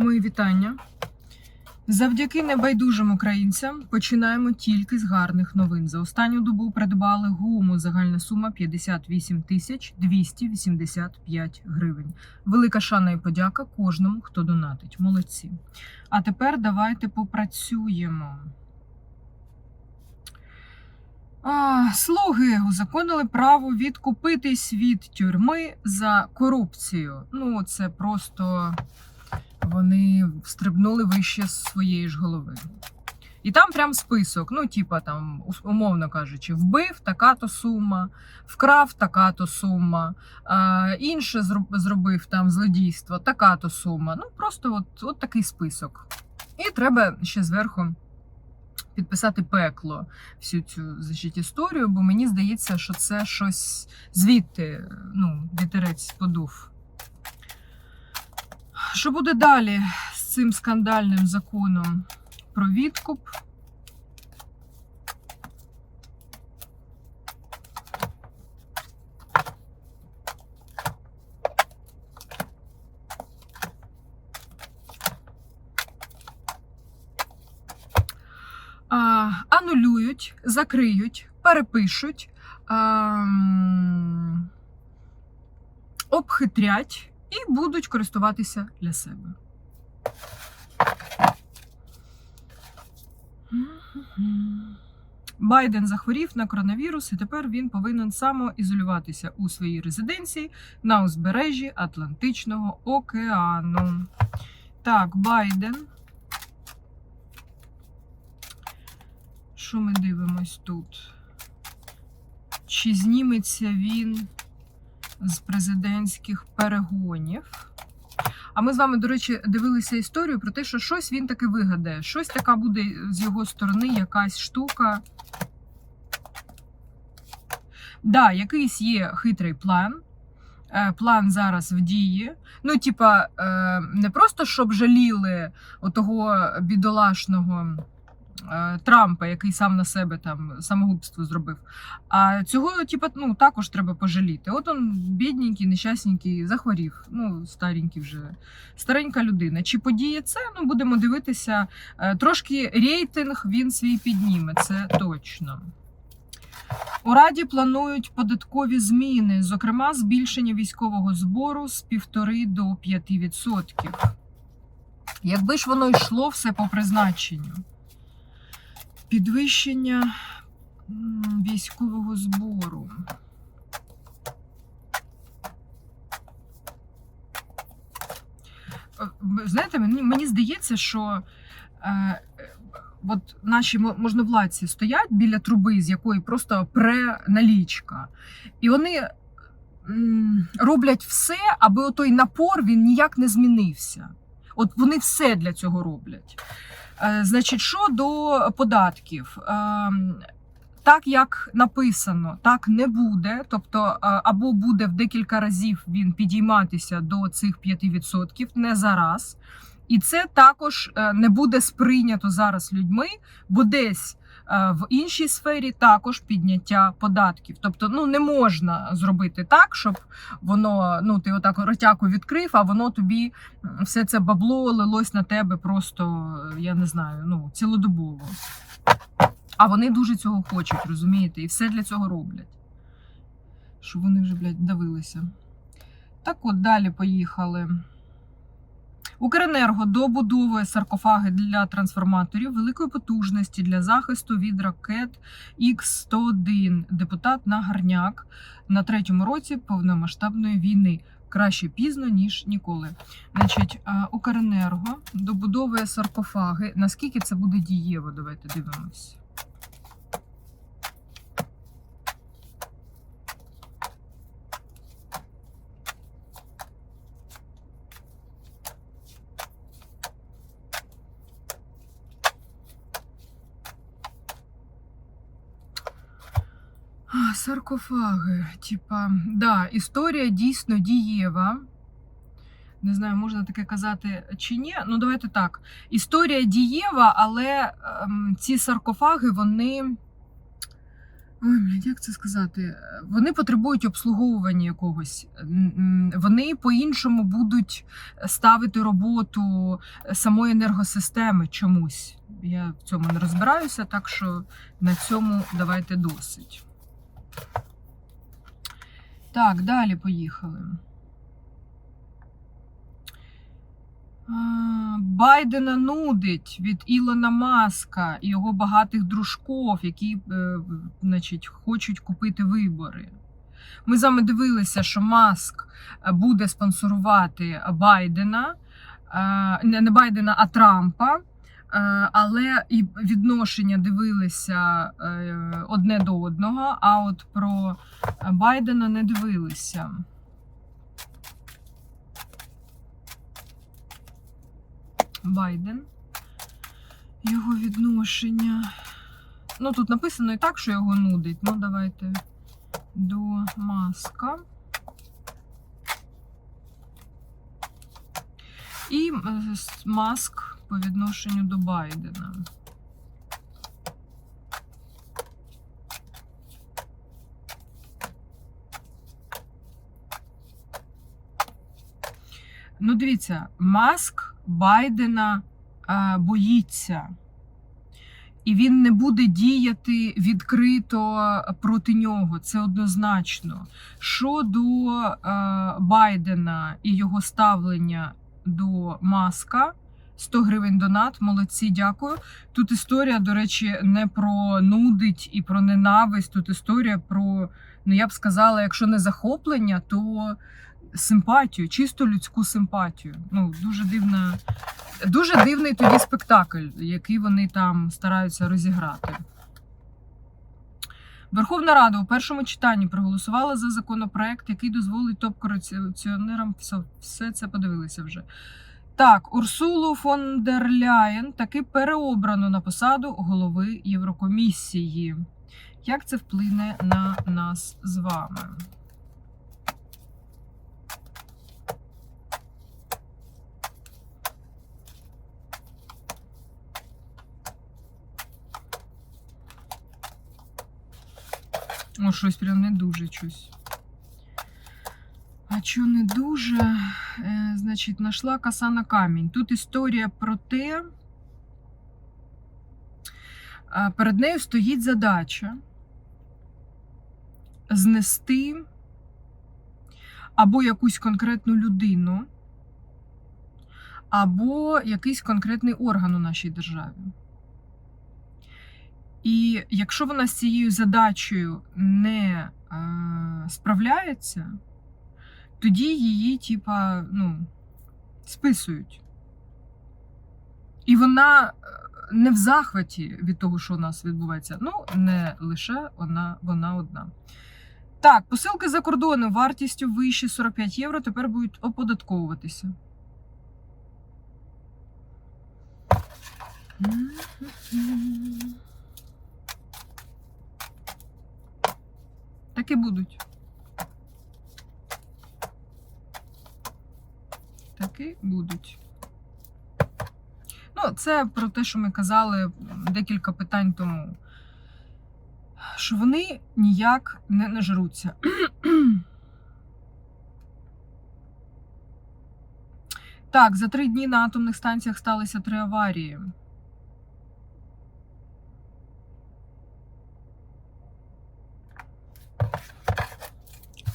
Мої вітання. Завдяки небайдужим українцям починаємо тільки з гарних новин. За останню добу придбали гуму. Загальна сума 58 тисяч 285 гривень. Велика шана і подяка кожному, хто донатить. Молодці. А тепер давайте попрацюємо. А, слуги узаконили право відкупитись від тюрми за корупцію. Ну, це просто вони стрибнули вище своєї ж голови. І там прям список. Ну, типа там, умовно кажучи, вбив така-то сума, вкрав така-то сума, а, інше зробив там злодійство, така-то сума. Ну, просто от, от такий список. І треба ще зверху підписати пекло всю цю значить, історію, бо мені здається, що це щось звідти, ну, вітерець подув. Що буде далі з цим скандальним законом про відкуп? А, анулюють, закриють, перепишуть, ам, обхитрять і будуть користуватися для себе. Байден захворів на коронавірус, і тепер він повинен самоізолюватися у своїй резиденції на узбережжі Атлантичного океану. Так, Байден. Що ми дивимось тут? Чи зніметься він з президентських перегонів? А ми з вами, до речі, дивилися історію про те, що щось він таки вигадає. Щось така буде з його сторони, якась штука. Да, якийсь є хитрий план. Е, План зараз в дії. Ну, типа, е, не просто щоб жаліли отого бідолашного Трампа, який сам на себе там самогубство зробив. А цього, типа, ну також треба пожаліти. От он бідненький, нещасненький, захворів. Ну, старенький вже старенька людина. Чи подіє це? Ну, будемо дивитися. Е, Трошки рейтинг він свій підніме, це точно. У Раді планують податкові зміни, зокрема, збільшення військового збору з 1,5 до 5%. Якби ж воно йшло все по призначенню. Підвищення військового збору. Е, Знаєте, мені, мені здається, що е, от наші можновладці стоять біля труби, з якої просто пре налічка. І вони м, роблять все, аби той напор він ніяк не змінився. От вони все для цього роблять. Е, Значить, що до податків? Ем, Так як написано, так не буде. Тобто, е, або буде в декілька разів він підійматися до цих 5%, не зараз. І це також е, не буде сприйнято зараз людьми, бо десь е, в іншій сфері також підняття податків. Тобто, ну не можна зробити так, щоб воно ну ти отак ротяку відкрив, а воно тобі все це бабло лилось на тебе просто, е, я не знаю, ну цілодобово. А вони дуже цього хочуть, розумієте, і все для цього роблять. Щоб вони вже, блядь, давилися. Так от далі поїхали. Укренерго добудовує саркофаги для трансформаторів великої потужності для захисту від ракет Х-101. Депутат Нагарняк на третьому році повномасштабної війни. Краще пізно, ніж ніколи. Значить, Укренерго добудовує саркофаги. Наскільки це буде дієво? Давайте дивимось. А, Саркофаги. Типа, да, історія дійсно дієва. Не знаю, можна таке казати чи ні. Ну, давайте так. Історія дієва, але ем, ці саркофаги, вони Ой, блядь, як це сказати? Вони потребують обслуговування якогось. Вони по-іншому будуть ставити роботу самої енергосистеми чомусь. Я в цьому не розбираюся, так що на цьому давайте досить. Так, далі поїхали. Байдена нудить від Ілона Маска і його багатих дружков, які е, значить, хочуть купити вибори. Ми з вами дивилися, що Маск е, буде спонсорувати Байдена, е, не не Байдена, а Трампа. Е, Але і відношення дивилися е, одне до одного, а от про Байдена не дивилися. Байден. Його відношення. Ну, тут написано і так, що його нудить. Ну, давайте до маска. І е, маск по відношенню до Байдена. Ну, дивіться, маск Байдена е, боїться. І він не буде діяти відкрито проти нього. Це однозначно. Щодо е, Байдена і його ставлення до маска. 100 гривень донат, молодці, дякую. Тут історія, до речі, не про нудить і про ненависть. Тут історія про, ну я б сказала, якщо не захоплення, то симпатію, чисто людську симпатію. Ну, дуже дивна, дуже дивний тоді спектакль, який вони там стараються розіграти. Верховна Рада у першому читанні проголосувала за законопроект, який дозволить топ-корупціонерам все, все це подивилися вже. Так, Урсулу фон дер Ляєн таки переобрано на посаду голови Єврокомісії. Як це вплине на нас з вами? О, щось прям не дуже щось. Що не дуже? Е, значить, знайшла коса на камінь. Тут історія про те. Перед нею стоїть задача знести або якусь конкретну людину, або якийсь конкретний орган у нашій державі. І якщо вона з цією задачею не е, справляється, тоді її, типа, ну, списують. І вона е, не в захваті від того, що у нас відбувається. Ну, не лише вона, вона одна. Так, посилки за кордоном вартістю вище 45 євро тепер будуть оподатковуватися. Так і будуть. Таки будуть. Ну, це про те, що ми казали декілька питань тому. Що вони ніяк не нажруться. Так, за три дні на атомних станціях сталися три аварії.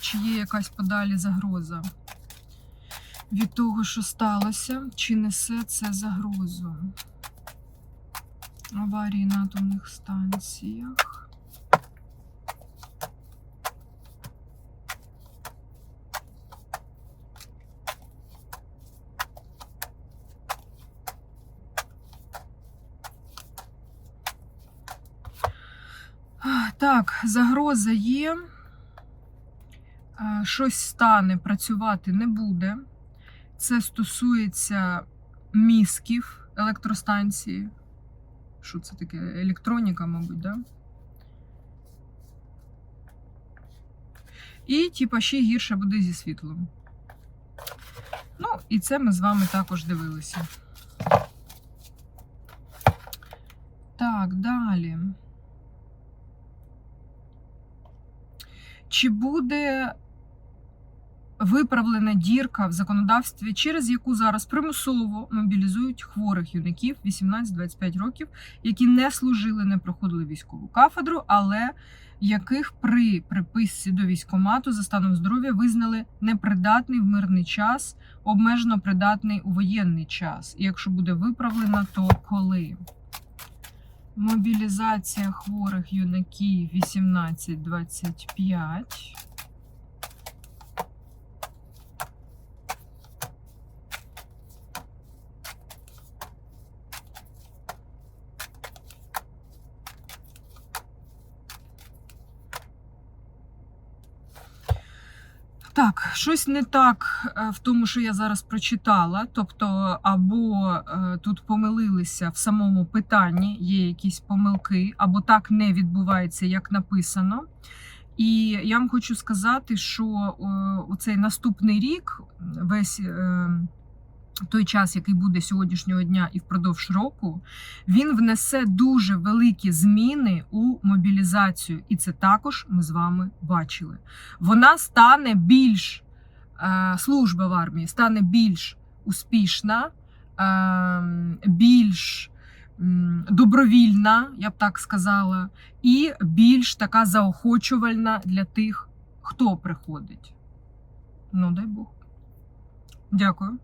Чи є якась подалі загроза? Від того, що сталося, чи несе це загрозу. Аварії на атомних станціях. Так, загроза є. Щось стане, працювати не буде. Це стосується мізків електростанції. Що це таке? Електроніка, мабуть, да? І, типа, ще гірше буде зі світлом. Ну, і це ми з вами також дивилися. Так, далі. Чи буде виправлена дірка в законодавстві, через яку зараз примусово мобілізують хворих юнаків 18-25 років, які не служили, не проходили військову кафедру, але яких при приписці до військкомату за станом здоров'я визнали непридатний в мирний час, обмежено придатний у воєнний час. І якщо буде виправлена, то коли? Мобілізація хворих юнаків 18-25. Так, щось не так е, в тому, що я зараз прочитала. Тобто, або е, тут помилилися в самому питанні, є якісь помилки, або так не відбувається, як написано. І я вам хочу сказати, що оцей цей наступний рік, весь е, той час, який буде сьогоднішнього дня і впродовж року, він внесе дуже великі зміни у мобілізацію. І це також ми з вами бачили. Вона стане більш е, служба в армії стане більш успішна, е, більш добровільна, я б так сказала, і більш така заохочувальна для тих, хто приходить. Ну, дай Бог. Дякую.